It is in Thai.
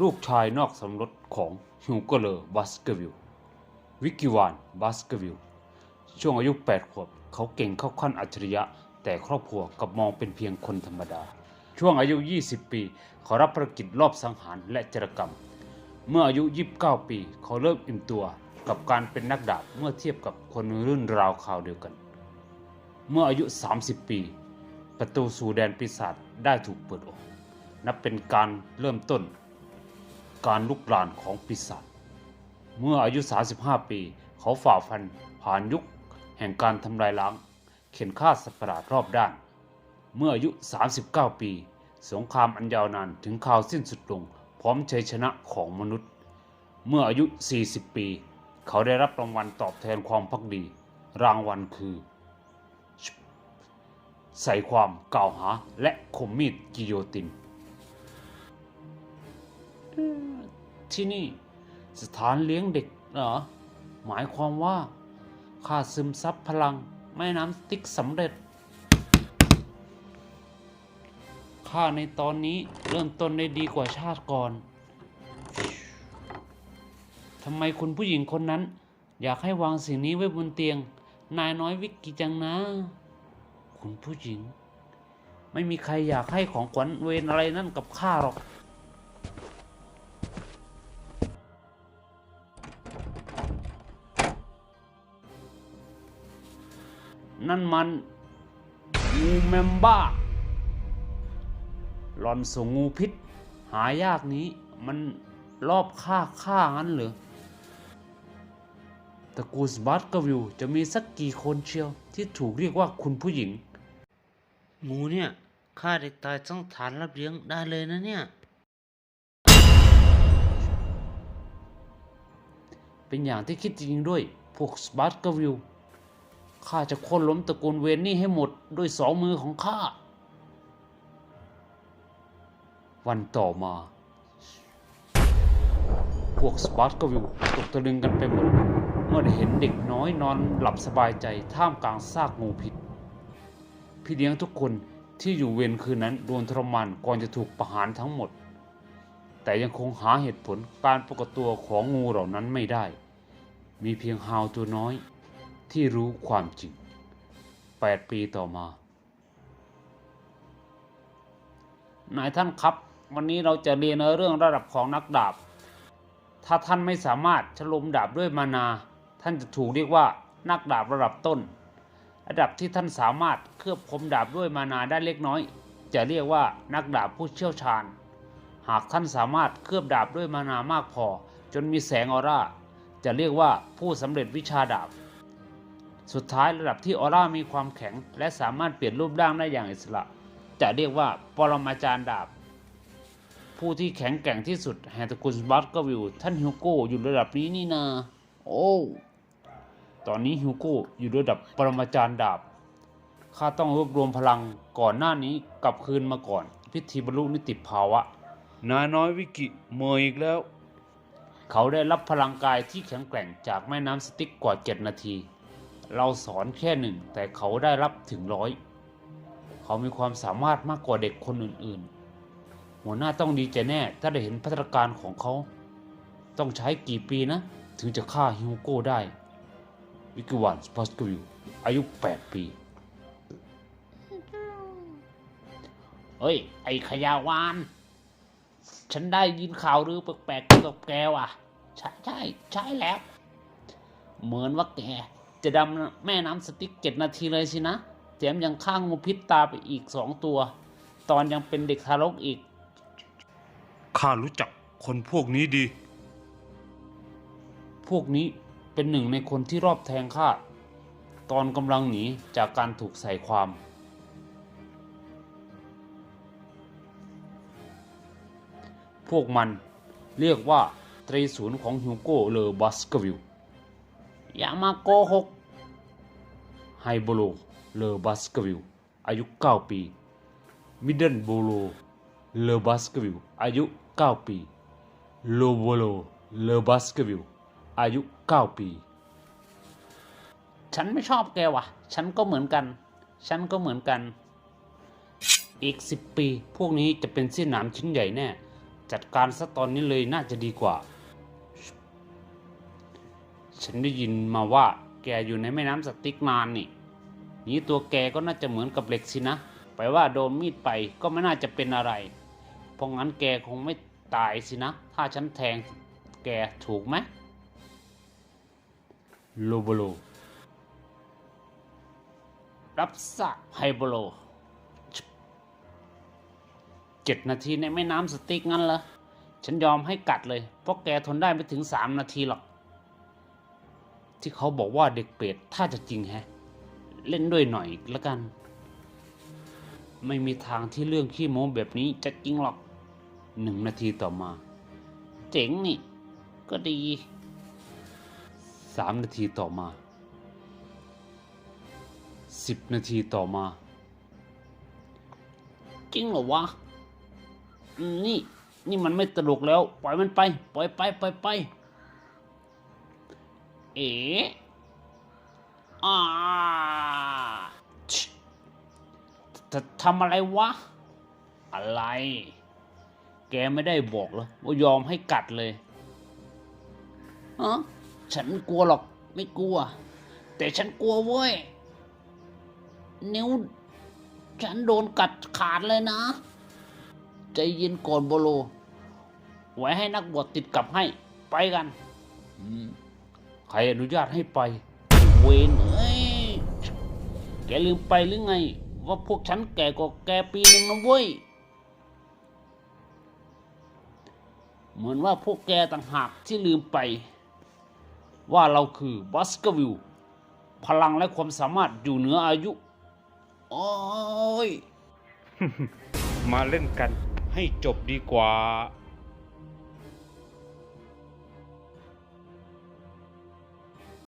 ลูกชายนอกสมรสของฮิวโกเลอร์บัสเกอร์วิลวิกกิวานบัสเกอร์วิลช่วงอายุ 8 ขวบ เขาเก่งเข้าขั้นอัจฉริยะ แต่ครอบครัวกับมองเป็นเพียงคนธรรมดา ช่วงอายุ 20 ปี เขารับภารกิจรอบสังหารและจรกรรม เมื่ออายุ 29 ปี เขาเริ่มอิ่มตัวกับการเป็นนักดาบเมื่อเทียบกับคนรุ่นราวคราวเดียวกัน เมื่ออายุ 30 ปี ประตูสู่แดนปีศาจได้ถูกเปิดออก นับเป็นการเริ่มต้น การลุกลานของปีศาจเมื่ออายุ 35 ปี เขาฝ่าฟันผ่านยุคแห่งการทำลายล้าง เข็นฆ่าสัตว์ประหลาดรอบด้าน เมื่ออายุ 39 ปี สงครามอันยาวนานถึงข่าวสิ้นสุดลง พร้อมชัยชนะของมนุษย์ เมื่ออายุ 40 ปี เขาได้รับรางวัลตอบแทนความพักดี รางวัลคือ ใส่ความกล่าวหาและคมมีดกิโยติน ที่นี่สถานเลี้ยงเด็กเหรอ หมายความว่าข้าซึมซับพลังแม่น้ำสติ๊กสำเร็จข้าในตอนนี้เริ่มต้นได้ดีกว่าชาติก่อนทำไมคุณผู้หญิงคนนั้น อยากให้วางสิ่งนี้ไว้บนเตียง นายน้อยวิกกี้จังนะ คุณผู้หญิง ไม่มีใครอยากให้ของขวัญเวรอะไรนั่นกับข้าหรอก นั่นมันงูแมมบ้าหลอนส่งงูพิษ หายากนี้มันรอบฆ่าฆ่างั้นเหรอตระกูลสบัตกวิวจะมีสักกี่คนเชียวที่ถูกเรียกว่าคุณผู้หญิง งูเนี่ยฆ่าเด็กตายต้องฐานรับเลี้ยงได้เลยนะเนี่ย เป็นอย่างที่คิดจริงๆด้วย พวกสบัตกวิว ข้าจะโค่นล้มตระกูลเวนนี่ให้หมดด้วยสองมือของข้า วันต่อมา พวกสปาร์ตกวิวตกตะลึงกันไปหมด เมื่อได้เห็นเด็กน้อยนอนหลับสบายใจท่ามกลางซากงูพิษ พี่เลี้ยงทุกคนที่อยู่เวรคืนนั้นโดนทรมานก่อนจะถูกประหารทั้งหมด แต่ยังคงหาเหตุผลการปรากฏตัวของงูเหล่านั้นไม่ได้ มีเพียงฮาวตัวน้อย ที่รู้ความจริง 8 ปีต่อมา นายท่านครับ วันนี้เราจะเรียนเรื่องระดับของนักดาบ ถ้าท่านไม่สามารถฉลมดาบด้วยมานา ท่านจะถูกเรียกว่านักดาบระดับต้น ระดับที่ท่านสามารถเคลือบคมดาบด้วยมานาได้เล็กน้อย จะเรียกว่านักดาบผู้เชี่ยวชาญ หากท่านสามารถเคลือบดาบด้วยมานามากพอ จนมีแสงออร่าจะเรียกว่าผู้สำเร็จวิชาดาบ สุดท้ายระดับที่ออร่ามีความแข็ง และสามารถเปลี่ยนรูปร่างได้อย่างอิสระ จะเรียกว่าปรมาจารย์ดาบ ผู้ที่แข็งแกร่งที่สุดแห่งตระกูลบัตก็วิวท่านฮิวโก้อยู่ระดับนี้นี่นา โอ้ ตอนนี้ฮิวโก้อยู่ระดับปรมาจารย์ดาบข้าต้องรวบรวมพลังก่อนหน้านี้กลับคืนมาก่อน พิธีบรรลุนิติภาวะนายน้อยวิกิเมยอีกแล้ว เขาได้รับพลังกายที่แข็งแกร่งจากแม่น้ำสติ๊กกว่า 7 นาที เราสอนแค่หนึ่งแต่เขาได้รับถึงร้อย เขามีความสามารถมากกว่าเด็กคนอื่นๆ หัวหน้าต้องดีใจแน่ถ้าได้เห็นพัฒนาการของเขา ต้องใช้กี่ปีนะ ถึงจะฆ่าฮิวโก้ได้ วิกิวันสปอสกิวอายุ 8 ปีเฮ้ย ไอ้ขยาวาน ฉันได้ยินข่าวลือแปลกๆกับแกว่ะ ใช่ใช่ใช่แล้ว เหมือนว่าแก จะดำแม่น้ำสติ๊กเจ็ดนาทีเลยสินะแถมยังข้างงูพิษตาไปอีกสองตัว ตอนยังเป็นเด็กทารกอีก ข้ารู้จักคนพวกนี้ดี พวกนี้เป็นหนึ่งในคนที่รอบแทงข้าตอนกำลังหนีจากการถูกใส่ความ พวกมันเรียกว่าตรีศูนย์ของฮิวโก้เลอบัสกวิลอย่ามาโกหก ไฮโบโล เลอบัสกวิล อายุ 9 ปี มิดเดิลโบโล เลอบัสกวิล อายุ 9 ปี โลโบโล เลอบัสกวิล อายุ 9 ปี ฉันไม่ชอบแกว่ะ ฉันก็เหมือนกัน ฉันก็เหมือนกัน อีก 10 ปี พวกนี้จะเป็นเส้นหนามชิ้นใหญ่แน่ จัดการซะตอนนี้เลยน่าจะดีกว่า ฉันได้ยินมาว่า แกอยู่ในแม่น้ำสติกนานนี่นี้ตัวแกก็น่าจะเหมือนกับเหล็กสินะ ไปว่าโดนมีดไปก็ไม่น่าจะเป็นอะไร เพราะงั้นแกคงไม่ตายสินะ ถ้าฉันแทงแกถูกไหมโลโบโลรับทราบไฮโบโลเจ็ดนาทีในแม่น้ำสติกงั้นเหรอ ฉันยอมให้กัดเลย เพราะแกทนได้ไม่ถึงสามนาทีหรอก ที่เขาบอกว่าเด็กเปรตถ้าจะจริงแฮะ เล่นด้วยหน่อยละกัน ไม่มีทางที่เรื่องขี้โม้แบบนี้จะจริงหรอกหนึ่งนาทีต่อมา เจ๋งนี่ ก็ดีสามนาทีต่อมาสิบนาทีต่อมา จริงเหรอวะ นี่ นี่มันไม่ตลกแล้ว ปล่อยมันไป ปล่อยไป ปล่อยไป เอ๋อาชิจะทำอะไรวะ อะไร แกไม่ได้บอกเหรอว่ายอมให้กัดเลยฮะฉันกลัวหรอกไม่กลัว แต่ฉันกลัวเว้ย นิ้ว ฉันโดนกัดขาดเลยนะ ใจเย็นก่อนโบโล ไว้ให้นักบวชติดกับให้ ไปกัน อืม ใครอนุญาตให้ไป เวนเอ้ย แกลืมไปหรือไง ว่าพวกฉันแก่กว่าแกปีหนึ่งนะเว้ย เหมือนว่าพวกแกต่างหากที่ลืมไป ว่าเราคือบัสกวิลพลังและความสามารถอยู่เหนืออายุ โอ้ย มาเล่นกันให้จบดีกว่า